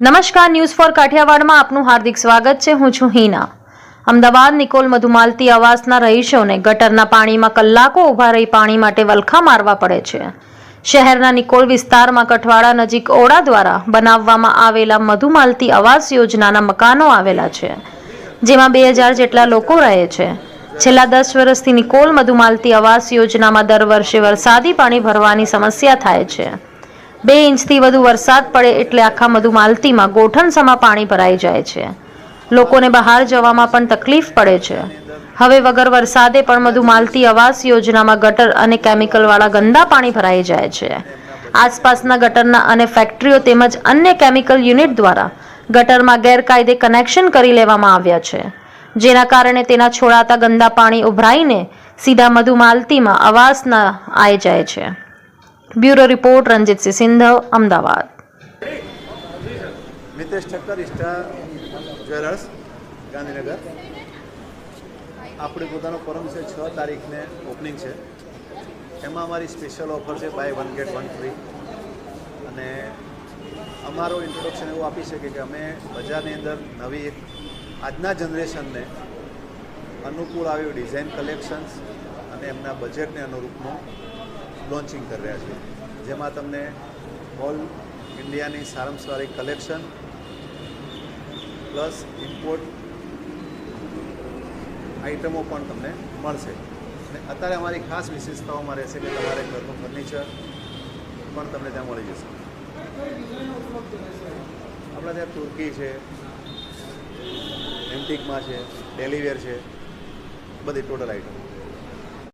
નમસ્કાર, news for કાઠિયાવાડમાં આપનું હાર્દિક સ્વાગત છે. હું છું હિના. અમદાવાદ નિકોલ મધુમાલતી આવાસના રહીશોને ગટરના પાણીમાં કલાકો ઊભા રહી પાણી માટે વલખા મારવા પડે છે. શહેરના નિકોલ વિસ્તારમાં કઠવાડા નજીક ઓડા દ્વારા બનાવવામાં આવેલા મધુમાલતી આવાસ યોજનાના મકાનો આવેલા છે, જેમાં બે હજાર જેટલા લોકો રહે છે. છેલ્લા દસ વર્ષથી નિકોલ મધુમાલતી આવાસ યોજનામાં દર વર્ષે વરસાદી પાણી ભરવાની સમસ્યા થાય છે. બે ઇંચથી વધુ વરસાદ પડે એટલે આખા મધુમાલતીમાં ગોઠણસમાં પાણી ભરાઈ જાય છે. લોકોને બહાર જવામાં પણ તકલીફ પડે છે. હવે વગર વરસાદે પણ મધુમાલતી આવાસ યોજનામાં ગટર અને કેમિકલવાળા ગંદા પાણી ભરાઈ જાય છે. આસપાસના ગટરના અને ફેક્ટરીઓ તેમજ અન્ય કેમિકલ યુનિટ દ્વારા ગટરમાં ગેરકાયદે કનેક્શન કરી લેવામાં આવ્યા છે. જેના કારણે તેના છોડાતા ગંદા પાણી ઉભરાઈને સીધા મધુમાલતીમાં આવાસના આવી જાય છે. Bureau report Ranjitsinh Sindhav Ahmedabad Mitesh Thakkar Ista jewellers Gandhinagar આપણી પોતાનો ફોરમ છે છ તારીખને ઓપનિંગ છે એમાં અમારી સ્પેશિયલ ઓફર છે buy one get one free અને અમારો ઇન્ટ્રોડક્શન એવું આપી શકીએ કે અમે બજારની અંદર નવી એક આજના જનરેશનને અનુકૂળ આવ્યું ડિઝાઇન કલેક્શન્સ અને એમના બજેટને અનુરૂપનું લોન્ચિંગ કરી રહ્યા છીએ જેમાં તમને ઓલ ઇન્ડિયાની સારામાં સારી કલેક્શન પ્લસ ઇમ્પોર્ટ આઇટમો પણ તમને મળશે. અને અત્યારે અમારી ખાસ વિશેષતાઓમાં રહેશે કે તમારે ઘરનું ફર્નિચર પણ તમને ત્યાં મળી જશે. આપણા ત્યાં તુર્કી છે એન્ટિકમાં છે ડેલીવેર છે, બધી ટોટલ આઇટમ